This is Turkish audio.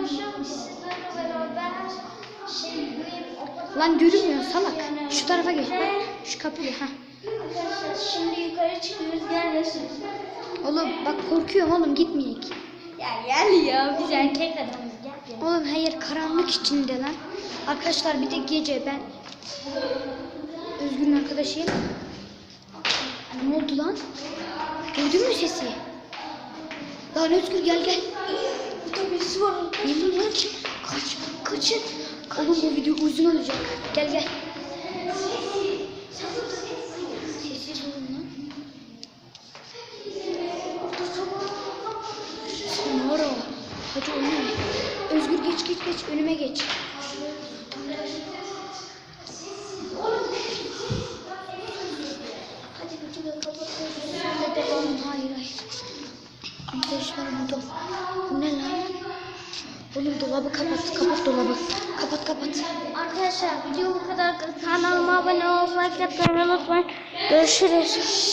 arkadaşlar sizlerle beraber şey bir Lan görünmüyor salak. Şu tarafa geç bak. Şu kapıya ha. Arkadaşlar şimdi yukarı çıkıyoruz gel Resul. Oğlum bak korkuyorum oğlum gitmeyek. Ya gel ya biz erkek adamız gel. Oğlum hayır karanlık içinde lan. Arkadaşlar bir de gece ben Özgür'ün arkadaşıyım. Ne oldu lan? Duydun mu sesi? Lan Özgür gel gel. Burada birisi var. Yemin lan. Kaç, kaçın. Oğlum bu video uzun olacak. Gel gel. Sessiz olun lan. Sen var o. Hadi oyna. Özgür geç geç geç önüme geç. Hadi. Hadi devam. Hayır hayır. Arkadaşlar bu da. Oğlum dolabı kapat. Kapat dolabı. Kapat kapat. Arkadaşlar video bu kadar. Kanalıma abone olmayı, unutmayın. Görüşürüz.